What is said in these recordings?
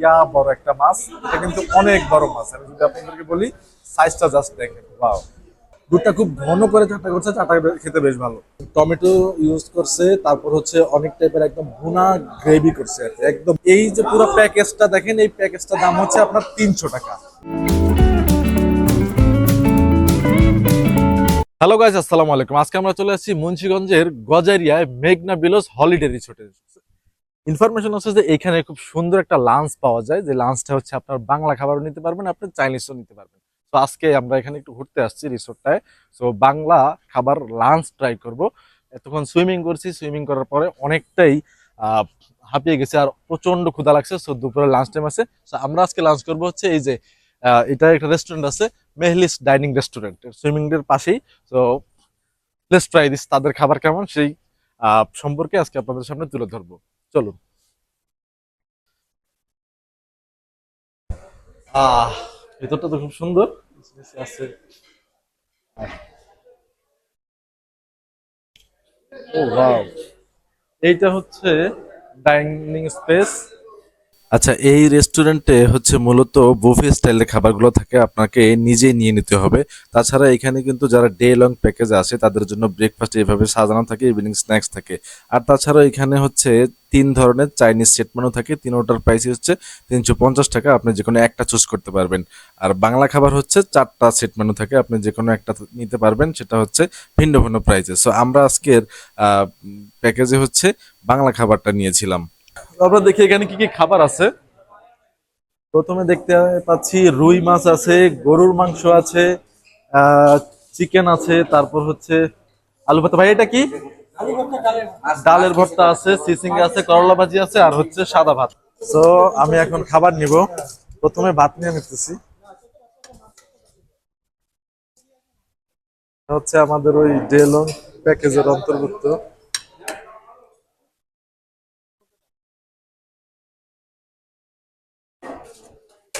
ইয়া বড় একটা মাছ। এটা কিন্তু অনেক বড় মাছ। আমি যদি আপনাদেরকে বলি সাইজটা জাস্ট দেখেন। ওয়াও দুধটা খুব ঘন করে চাটা করছে চাটা খেতে বেশ ভালো। টমেটো ইউজ করছে, তারপর হচ্ছে অনেক টাইপের একদম ভুনা গ্রেভি করছে একদম এই যে পুরো প্যাকেজটা দেখেন, এই প্যাকেজটার দাম হচ্ছে আপনার তিনশো টাকা। হ্যালো গাইজ আসসালামু আলাইকুম। আজকে আমরা চলে আসছি মুন্সিগঞ্জের গজারিয়ায় মেঘনা বিলোস হলিডে রিসোর্টে ইনফরমেশন হচ্ছে যে এখানে খুব সুন্দর একটা লাঞ্চ পাওয়া যায়। যে লাঞ্চটা হচ্ছে আপনার বাংলা খাবারও নিতে পারবেন, আপনি চাইনিজও নিতে পারবেন। তো আজকে আমরা এখানে একটু ঘুরতে আসছি রিসোর্টটায় তো বাংলা খাবার লাঞ্চ ট্রাই করব। এতক্ষণ সুইমিং করছি। সুইমিং করার পরে অনেকটাই হাঁপিয়ে গেছে আর প্রচণ্ড ক্ষুধা লাগছে। সো দুপুরে লাঞ্চ টাইম আছে। তো আমরা আজকে লাঞ্চ করব হচ্ছে এই যে এটা একটা রেস্টুরেন্ট আছে মেহলিস ডাইনিং রেস্টুরেন্ট সুইমিং এর পাশেই। তো লেটস ট্রাই দিস তাদের খাবার কেমন? সেই সম্পর্কে আজকে আপনাদের সামনে তুলে ধরবো। চলুন। আহ ভেতরটা তো খুব সুন্দর। আছে। ও এইটা হচ্ছে ডাইনিং স্পেস। আচ্ছা এই রেস্টুরেন্টে হচ্ছে মূলত বুফে স্টাইলের খাবারগুলো থাকে, আপনাকে নিজে নিয়ে নিতে হবে। তাছাড়া এখানে কিন্তু যারা ডে লং প্যাকেজ আছে তাদের জন্য ব্রেকফাস্ট এইভাবে সাজানো থাকে ইভিনিং স্ন্যাক্স থাকে। আর তাছাড়া এখানে হচ্ছে তিন ধরনের চাইনিজ সেট মেনু থাকে তিনোটার প্রাইস হচ্ছে তিনশো পঞ্চাশ টাকা, আপনি যে কোনো একটা চুজ করতে পারবেন। আর বাংলা খাবার হচ্ছে চারটা সেট মেনু থাকে, আপনি যে কোনো একটা নিতে পারবেন, সেটা হচ্ছে ভিন্ন ভিন্ন প্রাইসে সো আমরা আজকের প্যাকেজে হচ্ছে বাংলা খাবারটা নিয়েছিলাম। আমরা দেখি এখানে কি কি খাবার আছে। প্রথমে দেখতে পাচ্ছি রুই মাছ আছে, গরুর মাংস আছে চিকেন আছে, তারপর হচ্ছে আলু ভর্তা। ভাই, এটা কি? ডালের ভর্তা আছে, সিসিঙ্গা আছে, করলা ভাজি আছে, আর হচ্ছে সাদা ভাত। তো আমি এখন খাবার নিব। প্রথমে ভাত নিয়ে নিতেছি। হচ্ছে আমাদের ওই ডেলং প্যাকেজের অন্তর্ভুক্ত।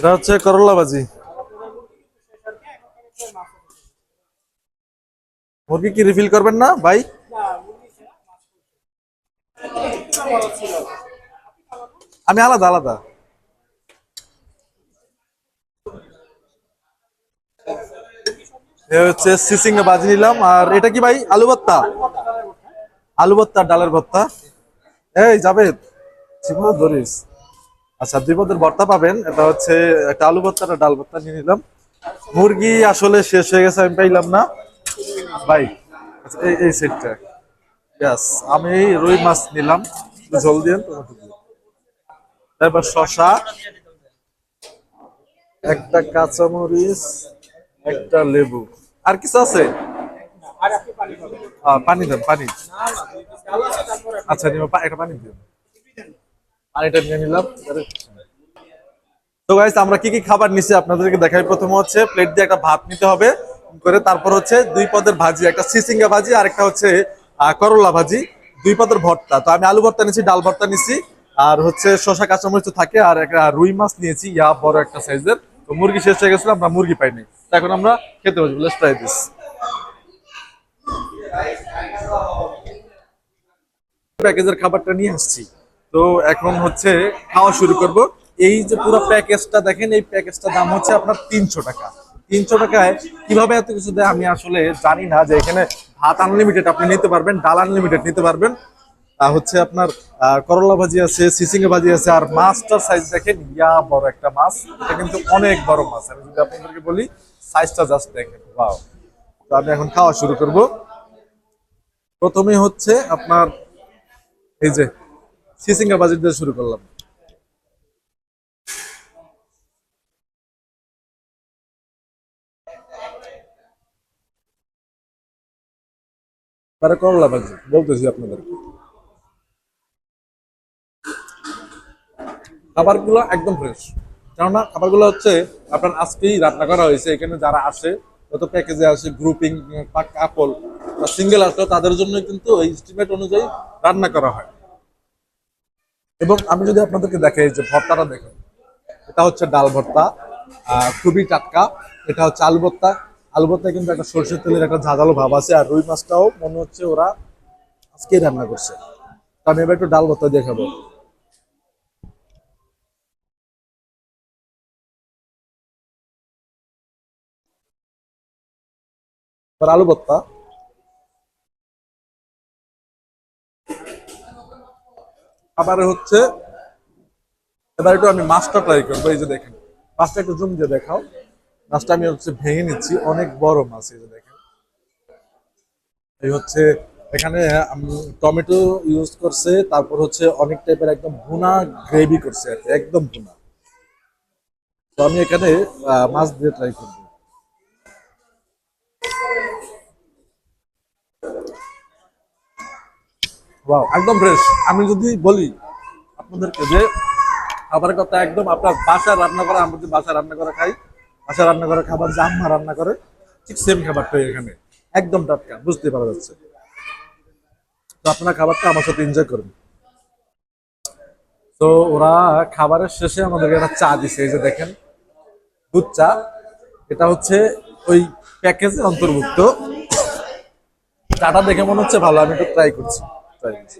এটা হচ্ছে করলা ভাজি মুরগি কি রিফিল করবেন না, ভাই? আমি আলাদা আলাদা। হচ্ছে সিসিং বাজি নিলাম। আর এটা কি ভাই, আলু ভর্তা? আলু ভর্তা, ডালের ভর্তা। এই যাবে ধরিস। আচ্ছা দুই পদের ভর্তা পাবেন। এটা হচ্ছে একটা আলু ভর্তা একটা ডাল ভর্তা নিয়ে নিলাম। মুরগি আসলে শেষ হয়ে গেছে আমি পাইলাম না। ভাই আচ্ছা, এই এই সেটটা। ইয়াস আমি রুই মাছ নিলাম। ঝোল দিয়ে। তারপর শশা একটা কাঁচামরিচ একটা লেবু। আর কিছু আছে? পানি দেন পানি। আচ্ছা একটা পানি দিন। পানিটা নিয়ে নিলাম। তো গাইস আমরা কি কি খাবার নিছি আপনাদেরকে দেখাই। প্রথম হচ্ছে প্লেট দিয়ে একটা ভাত নিতে হবে, করে তারপর হচ্ছে দুই পদের ভাজি, একটা সিসিঙ্গা ভাজি, আর একটা হচ্ছে করলা ভাজি, দুই পদের ভর্তা। তো আমি আলু ভর্তা নিছি, ডাল ভর্তা নিছি, আর হচ্ছে শশা কাঁচামরিচ থাকে, আর একটা রুই মাছ নিয়েছি। ইয়া, বড় একটা সাইজের। তো মুরগি শেষ হয়ে গেছিল, আমরা মুরগি পাইনি। এখন আমরা খেতে বসবো। ট্রাই দিস প্যাকেজের খাবারটা নিয়ে আসছি। তো এখন হচ্ছে খাওয়া শুরু করব। এই যে পুরো প্যাকেজটা দেখেন, এই প্যাকেজটার দাম হচ্ছে আপনার তিনশো টাকা। তিনশো টাকায় কীভাবে এত কিছু দেয় আমি আসলে জানি না, যে এখানে ভাত আনলিমিটেড আপনি নিতে পারবেন, ডাল আনলিমিটেড নিতে পারবেন। হচ্ছে আপনার করলা ভাজি আছে, সিসিঙ্গা ভাজি আছে, আর মাছটার সাইজ দেখেন, ইয়া বড় একটা মাছ। এটা কিন্তু অনেক বড় মাছ। আমি যদি আপনাদেরকে বলি সাইজটা জাস্ট দেখেন ওয়াও তো আমি এখন খাওয়া শুরু করব। প্রথমে হচ্ছে আপনার, এই যে সিসিঙ্গা বাজির দিয়ে শুরু করলাম। তারা বাজি বলতেছি একদম ফ্রেশ কেননা খাবারগুলো হচ্ছে আপনার আজকেই রান্না করা হয়েছে, এখানে যারা আসে যত প্যাকেজে আসে গ্রুপিং কাপল বা সিঙ্গেল আসলে তাদের জন্য কিন্তু এস্টিমেট অনুযায়ী রান্না করা হয়। এবং আমি যদি আপনাদেরকে দেখাই যে ভর্তাটা দেখেন, এটা হচ্ছে ডাল ভর্তা খুবই টাটকা, এটা হচ্ছে আলু ভর্তা। আলু ভর্তায় কিন্তু একটা সরষের তেলের একটা ঝাঁঝালো ভাব আছে, আর রুই মাছটাও মনে হচ্ছে ওরা আজকেই রান্না করছে। তো আমি এবার একটু ডাল ভর্তা দিয়ে খাব আলু ভর্তা। আবার হচ্ছে, এবার একটু আমি মাছটা ট্রাই করব, এই যে দেখেন। মাছটা একটু জুম দিয়ে দেখাও। মাছটা আমি হচ্ছে ভেঙে নিচ্ছি, অনেক বড় মাছ এই যে দেখেন। এই হচ্ছে, এখানে টমেটো ইউজ করছে, তারপর হচ্ছে অনেক টাইপের একদম ভুনা গ্রেভি করছে একদম ভুনা। তো আমি এখানে মাছ দিয়ে ট্রাই করব। একদম ফ্রেশ আমি যদি বলি আপনাদেরকে যে খাবারের কথা একদম আপনার বাসায় রান্না করা, আমরা যদি বাসায় রান্না করা খাই, বাসায় রান্না করা খাবার যে আম্মা রান্না করে, ঠিক সেম খাবারটাই এখানে। একদম টাটকা বুঝতে পারা যাচ্ছে। তো আপনারা খাবারটা আমার সাথে এনজয় করুন। তো ওরা খাবারের শেষে আমাদেরকে একটা চা দিছে, এই যে দেখেন, দুধ চা। এটা হচ্ছে ওই প্যাকেজে অন্তর্ভুক্ত। চাটা দেখে মনে হচ্ছে ভালো, আমি একটু ট্রাই করছি। করছি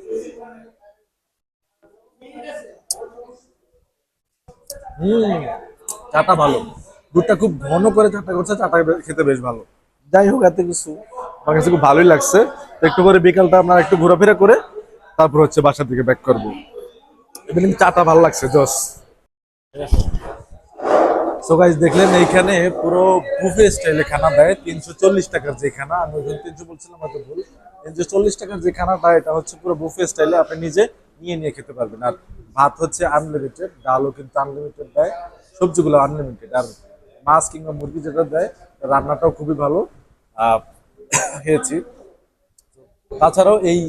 হুম চাটা ভালো। দুধটা খুব ঘন করে চাটা করছে চাটা খেতে বেশ ভালো। যাই হোক এত কিছু। আমার কাছে খুব ভালোই লাগছে। একটু করে বিকালটা আপনার একটু ঘোরাফেরা করে তারপর হচ্ছে বাসার দিকে ব্যাক করব। ইভিনিং চাটা ভালো লাগছে জস। সো গাইজ দেখলেন এইখানে পুরো বুফে স্টাইলে খানা দেয় তিনশো চল্লিশ টাকার যে খানা। আমি ওইখানে তিনশো বলছিলাম হয়তো ভুল। তিনশো চল্লিশ টাকার যে খানাটা, এটা হচ্ছে পুরো বুফে স্টাইলে আপনি নিজে নিয়ে নিয়ে খেতে পারবেন। আর ভাত হচ্ছে আনলিমিটেড ডালও কিন্তু আনলিমিটেড দেয়, সবজিগুলো আনলিমিটেড আর মাছ কিংবা মুরগি যেটা দেয়, রান্নাটাও খুবই ভালো। খেয়েছি। তাছাড়াও এই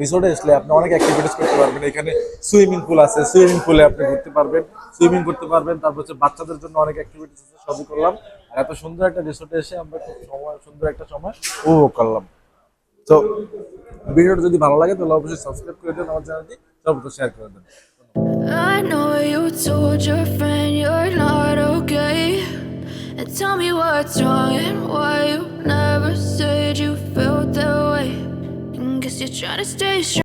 রিসোর্টে আসলে আপনি অনেক অ্যাক্টিভিটিস করতে পারবেন। এখানে সুইমিং পুল আছে সুইমিং পুলে আপনি ঘুরতে পারবেন সুইমিং করতে পারবেন। তারপর হচ্ছে বাচ্চাদের জন্য অনেক অ্যাক্টিভিটিস আছে, সবই করলাম। আর এত সুন্দর একটা রিসোর্টে এসে আমরা খুব সময়, সুন্দর একটা সময় উপভোগ করলাম। তো ভিডিওটা যদি ভালো লাগে তাহলে অবশ্যই সাবস্ক্রাইব করে দেন আমার চ্যানেলটি সর্বত শেয়ার করে দেন I know you told your friend you're not okay. And tell me what's wrong and why you never said you felt that way. And guess you're trying to stay strong.